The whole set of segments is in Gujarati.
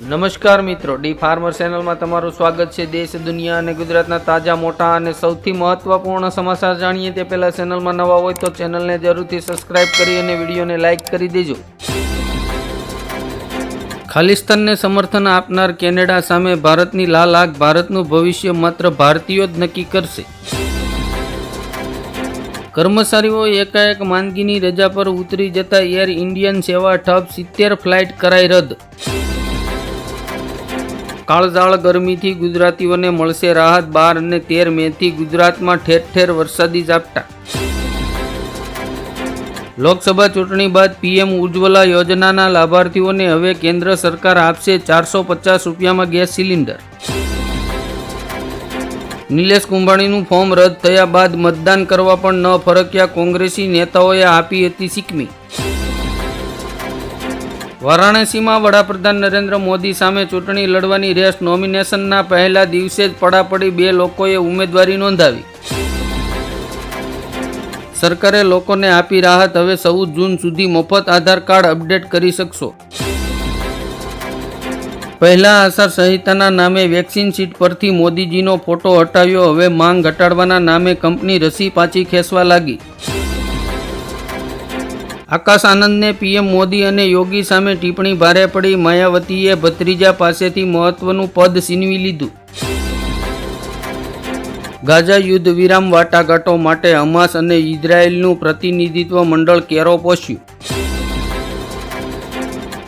નમસ્કાર મિત્રો, ડી ફાર્મર ચેનલમાં તમારું સ્વાગત છે. દેશ, દુનિયા અને ગુજરાતના તાજા, મોટા અને સૌથી મહત્વપૂર્ણ સમાચાર જાણીએ તે પહેલાં ચેનલમાં નવા હોય તો ચેનલને જરૂરથી સબસ્ક્રાઇબ કરી અને વિડીયોને લાઇક કરી દેજો. ખાલિસ્તાનને સમર્થન આપનાર કેનેડા સામે ભારતની લાલ આગ, ભારતનું ભવિષ્ય માત્ર ભારતીયો જ નક્કી કરશે. કર્મચારીઓ એકાએક માંદગીની રજા પર ઉતરી જતા એર ઇન્ડિયન સેવા ઠપ સિત્તેર ફ્લાઇટ કરાઈ રદ. કાળઝાળ ગરમીથી ગુજરાતીઓને મળશે રાહત બાર અને તેર મેથી ગુજરાતમાં ઠેર ઠેર વરસાદી ઝાપટા. લોકસભા ચૂંટણી બાદ પીએમ ઉજ્જવલા યોજનાના લાભાર્થીઓને હવે કેન્દ્ર સરકાર આપશે ચારસો પચાસ રૂપિયામાં ગેસ સિલિન્ડર. નિલેશ કુંભાણીનું ફોર્મ રદ થયા બાદ મતદાન કરવા પણ ન ફરક્યા કોંગ્રેસી નેતાઓએ આપી હતી સિકમી વારાણસીમાં વડાપ્રધાન નરેન્દ્ર મોદી સામે ચૂંટણી લડવાની રેસ નોમિનેશનના પહેલા દિવસે જ પડાપડી બે લોકોએ ઉમેદવારી નોંધાવી. સરકારે લોકોને આપી રાહત, હવે ચૌદ જૂન સુધી મફત આધાર કાર્ડ અપડેટ કરી શકશો. પહેલા આસાર સંહિતાના નામે વેક્સિન સીટ પરથી મોદીજીનો ફોટો હટાવ્યો, હવે માંગ ઘટાડવાના નામે કંપની રસી પાછી ખેંચવા લાગી. આકાશ આનંદને પીએમ મોદી અને યોગી સામે ટિપ્પણી ભારે પડી. માયાવતીએ ભત્રીજા પાસેથી મહત્વનું પદ છીનવી લીધું. ગાઝા યુદ્ધ વિરામ વાટાઘાટો માટે હમાસ અને ઇઝરાયેલનું પ્રતિનિધિત્વ મંડળ કેરો પોષ્યું.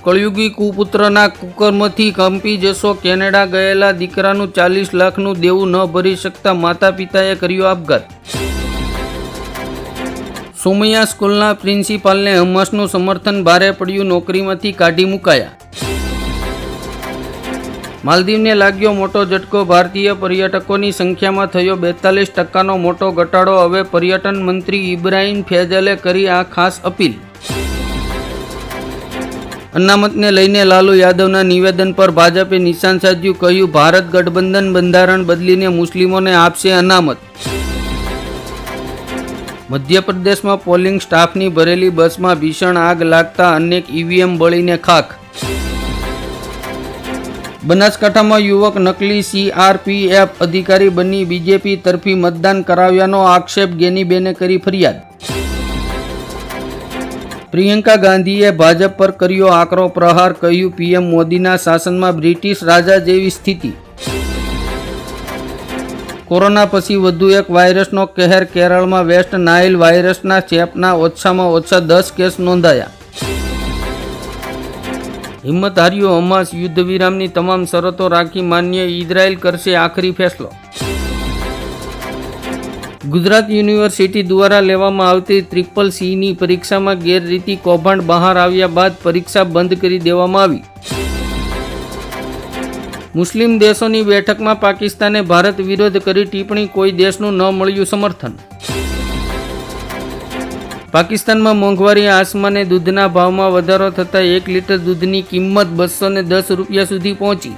કળયુગી કુપુત્રના કુકર્મથી કંપી જશો કેનેડા ગયેલા દીકરાનું ચાલીસ લાખનું દેવું ન ભરી શકતા માતા પિતાએ કર્યો આપઘાત. સોમૈયા સ્કૂલના પ્રિન્સિપાલને હમસનું સમર્થન ભારે પડ્યું, નોકરીમાંથી કાઢી મુકાયા. માલદીવને લાગ્યો મોટો ઝટકો, ભારતીય પર્યટકોની સંખ્યામાં થયો બેતાલીસ ટકાનો મોટો ઘટાડો. હવે પર્યટન મંત્રી ઇબ્રાહિમ ફેજલે કરી આ ખાસ અપીલ. અનામતને લઈને લાલુ યાદવના નિવેદન પર ભાજપે નિશાન સાધ્યું, કહ્યું, ભારત ગઠબંધન બંધારણ બદલીને મુસ્લિમોને આપશે અનામત. મધ્યપ્રદેશમાં પોલિંગ સ્ટાફની ભરેલી બસમાં ભીષણ આગ લાગતા અનેક ઈવીએમ બળીને ખાખ. બનાસકાંઠામાં યુવક નકલી સીઆરપીએફ અધિકારી બની બીજેપી તરફી મતદાન કરાવ્યાનો આક્ષેપ ગેનીબેને કરી ફરિયાદ. પ્રિયંકા ગાંધીએ ભાજપ પર કર્યો આકરો પ્રહાર, કહ્યું પીએમ મોદીના શાસનમાં બ્રિટિશ રાજા જેવી સ્થિતિ. કોરોના પછી વધુ એક વાયરસનો કહેર કેરળમાં વેસ્ટ નાઇલ વાયરસના ચેપના ઓછામાં ઓછા દસ કેસ નોંધાયા. હિંમત હાર્યો હમાસ યુદ્ધ વિરામની તમામ શરતો રાખી માન્ય ઇઝરાયલ કરશે આખરી ફેસલો. ગુજરાત યુનિવર્સિટી દ્વારા લેવામાં આવતી ટ્રિપલ સીની પરીક્ષામાં ગેરરીતિ કૌભાંડ બહાર આવ્યા બાદ પરીક્ષા બંધ કરી દેવામાં આવી. મુસ્લિમ દેશોની બેઠકમાં પાકિસ્તાને ભારત વિરોધ કરી ટિપ્પણી કોઈ દેશનું ન મળ્યું સમર્થન. પાકિસ્તાનમાં મોંઘવારી, આસમાને દૂધના ભાવમાં વધારો થતાં એક લીટર દૂધની કિંમત બસો ને દસ રૂપિયા સુધી પહોંચી.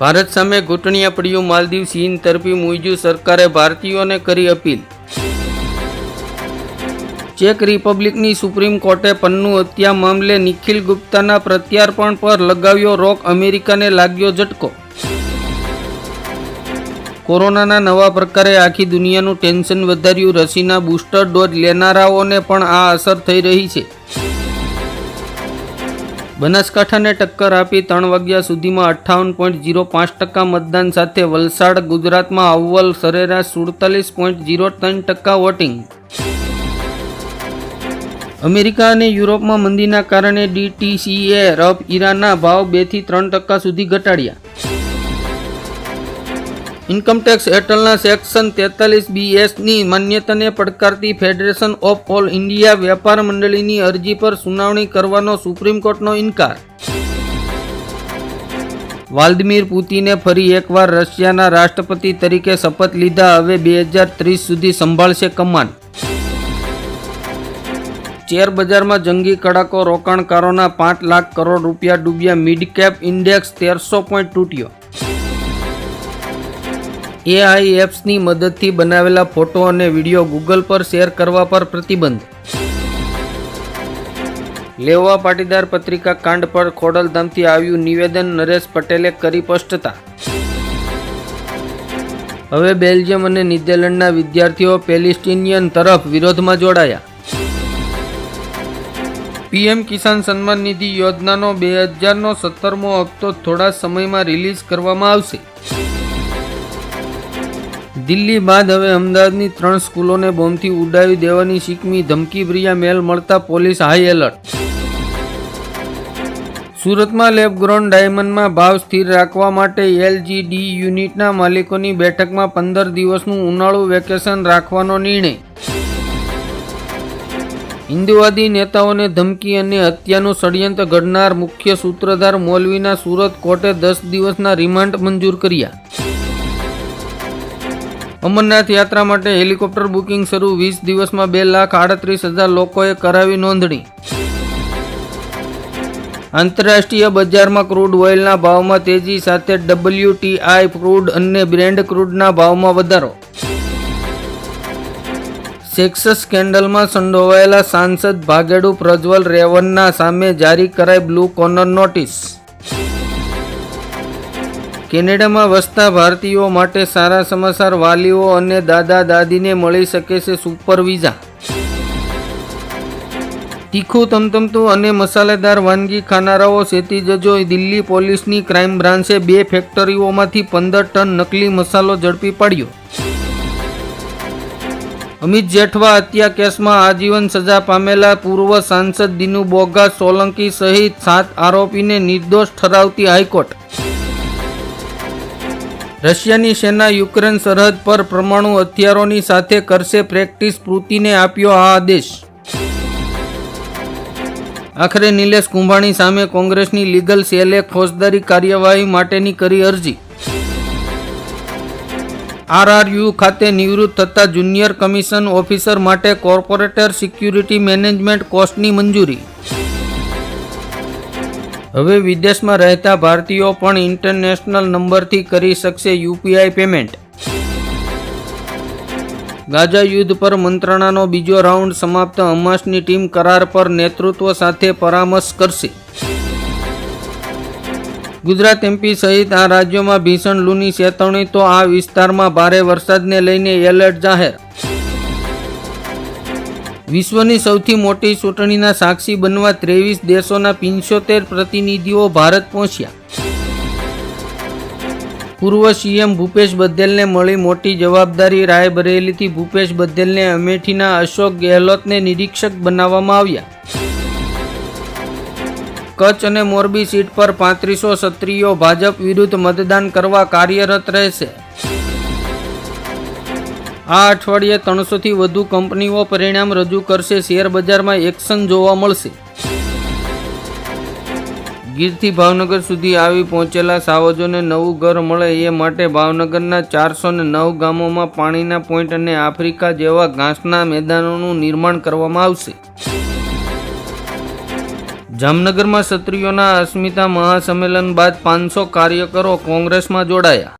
ભારત સામે ઘૂંટણિયા પડ્યું માલદીવ ચીન તરફી મુઈજુ સરકારે ભારતીયોને કરી અપીલ. ચેક રિપબ્લિકની સુપ્રીમ કોર્ટે પન્નુ હત્યા મામલે નિખિલ ગુપ્તાના પ્રત્યાર્પણ પર લગાવ્યો રોક અમેરિકાને લાગ્યો ઝટકો. કોરોનાના નવા પ્રકારે આખી દુનિયાનું ટેન્શન વધાર્યું. રસીના બૂસ્ટર ડોઝ લેનારાઓને પણ આ અસર થઈ રહી છે. બનાસકાંઠાને ટક્કર આપી ત્રણ વાગ્યા સુધીમાં અઠ્ઠાવન પોઈન્ટ ઝીરો પાંચ ટકા મતદાન સાથે વલસાડ ગુજરાતમાં અવ્વલ સરેરાશ સુડતાલીસ પોઈન્ટ ઝીરો ત્રણ ટકા વોટિંગ અમેરિકા અને યુરોપમાં મંદીના કારણે ડીટીસીએ રબ ઈરાનના ભાવ બેથી ત્રણ ટકા સુધી ઘટાડ્યા. ઇન્કમટેક્સ હેઠળના સેક્શન તેતાલીસ બીએસની માન્યતાને પડકારતી ફેડરેશન ઓફ ઓલ ઇન્ડિયા વેપાર મંડળીની અરજી પર સુનાવણી કરવાનો સુપ્રીમ કોર્ટનો ઇનકાર. વાલ્દમીર પુતિને ફરી એકવાર રશિયાના રાષ્ટ્રપતિ તરીકે શપથ લીધા, હવે બે હજાર ત્રીસ સુધી સંભાળશે કમાન. શેર બજારમાં જંગી કડાકો રોકાણકારોના પાંચ લાખ કરોડ રૂપિયા ડૂબ્યા મિડકેપ ઇન્ડેક્સ તેરસો પોઈન્ટ તૂટ્યો. એઆઈ એપ્સની મદદથી બનાવેલા ફોટો અને વીડિયો ગૂગલ પર શેર કરવા પર પ્રતિબંધ. લેવા પાટીદાર પત્રિકા કાંડ પર ખોડલધામથી આવ્યું નિવેદન, નરેશ પટેલે કરી સ્પષ્ટતા. હવે બેલ્જિયમ અને નેધરલેન્ડના વિદ્યાર્થીઓ પેલેસ્ટિનિયન તરફ વિરોધમાં જોડાયા. પીએમ કિસાન સન્માન નિધિ યોજનાનો બે હજારનો સત્તરમો હપ્તો થોડા સમયમાં રિલીઝ કરવામાં આવશે. દિલ્હી બાદ હવે અમદાવાદની ત્રણ સ્કૂલોને બોમ્બથી ઉડાવી દેવાની શીખમી ધમકીભર્યા મેલ મળતા પોલીસ હાઈ એલર્ટ. સુરતમાં લેબગ્રોન ડાયમંડમાં ભાવ સ્થિર રાખવા માટે એલજીડી યુનિટના માલિકોની બેઠકમાં પંદર દિવસનું ઉનાળુ વેકેશન રાખવાનો નિર્ણય. હિન્દુવાદી નેતાઓને ધમકી અને હત્યાનું ષડયંત્ર ઘડનાર મુખ્ય સૂત્રધાર મૌલવીના સુરત કોર્ટે દસ દિવસના રિમાન્ડ મંજૂર કર્યા. અમરનાથ યાત્રા માટે હેલિકોપ્ટર બુકિંગ શરૂ, વીસ દિવસમાં બે લાખ આડત્રીસ હજાર લોકોએ કરાવી નોંધણી. આંતરરાષ્ટ્રીય બજારમાં ક્રૂડ ઓઇલના ભાવમાં તેજી સાથે ડબલ્યુટીઆઈ ક્રૂડ અને બ્રેન્ડ ક્રૂડના ભાવમાં વધારો. સેક્સ સ્કેન્ડલમાં સંડોવાયેલા સાંસદ ભાગેડુ પ્રજ્વલ રેવન્ના સામે જારી કરાઈ બ્લુ કોર્નર નોટિસ. કેનેડામાં વસતા ભારતીયો માટે સારા સમાચાર વાલીઓ અને દાદા દાદીને મળી શકે છે સુપર વિઝા. તીખું તમતમતું અને મસાલેદાર વાનગી ખાનારાઓ સેતી જજો દિલ્હી પોલીસની ક્રાઇમ બ્રાન્ચે બે ફેક્ટરીઓમાંથી પંદર ટન નકલી મસાલો ઝડપી પાડ્યો. અમિત જેઠવા હત્યા કેસમાં આજીવન સજા પામેલા પૂર્વ સાંસદ દિનુ બોગા સોલંકી સહિત સાત આરોપીને નિર્દોષ ઠરાવતી હાઈકોર્ટ. રશિયાની સેના યુક્રેન સરહદ પર પરમાણુ હથિયારોની સાથે કરશે પ્રેક્ટિસ પૂતિને આપ્યો આ આદેશ. આખરે નિલેશ કુંભાણી સામે કોંગ્રેસની લીગલ સેલે ફોજદારી કાર્યવાહી માટેની કરી અરજી. આરઆરયુ ખાતે નિવૃત્ત થતા જુનિયર કમિશન ઓફિસર માટે કોર્પોરેટર સિક્યુરિટી મેનેજમેન્ટ કોસ્ટની મંજૂરી. હવે વિદેશમાં રહેતા ભારતીયો પણ ઇન્ટરનેશનલ નંબરથી કરી શકશે યુપીઆઈ પેમેન્ટ. ગાઝા યુદ્ધ પર મંત્રણાનો બીજો રાઉન્ડ સમાપ્ત હમાસની ટીમ કરાર પર નેતૃત્વ સાથે પરામર્શ કરશે. ગુજરાત એમપી સહિત આ રાજ્યોમાં ભીષણ લૂની ચેતવણી તો આ વિસ્તારમાં ભારે વરસાદને લઈને એલર્ટ જાહેર. વિશ્વની સૌથી મોટી ચૂંટણીના સાક્ષી બનવા ત્રેવીસ દેશોના પિંચોતેર પ્રતિનિધિઓ ભારત પહોંચ્યા. પૂર્વ સીએમ ભૂપેશ બઘેલને મળી મોટી જવાબદારી રાયબરેલીથી ભૂપેશ બઘેલને અમેઠીના અશોક ગેહલોતને નિરીક્ષક બનાવવામાં આવ્યા. કચ્છ અને મોરબી સીટ પર પાંત્રીસો ક્ષત્રિયો ભાજપ વિરુદ્ધ મતદાન કરવા કાર્યરત રહેશે. આ અઠવાડિયે ત્રણસોથી વધુ કંપનીઓ પરિણામ રજૂ કરશે. શેરબજારમાં એક્શન જોવા મળશે. ગીરથી ભાવનગર સુધી આવી પહોંચેલા સાવજોને નવું ઘર મળે એ માટે ભાવનગરના ચારસો નવ ગામોમાં પાણીના પોઈન્ટ અને આફ્રિકા જેવા ઘાસના મેદાનોનું નિર્માણ કરવામાં આવશે. જામનગરમાં ક્ષત્રિયોના અસ્મિતા મહાસંમેલન બાદ પાંચસો કાર્યકરો કોંગ્રેસમાં જોડાયા.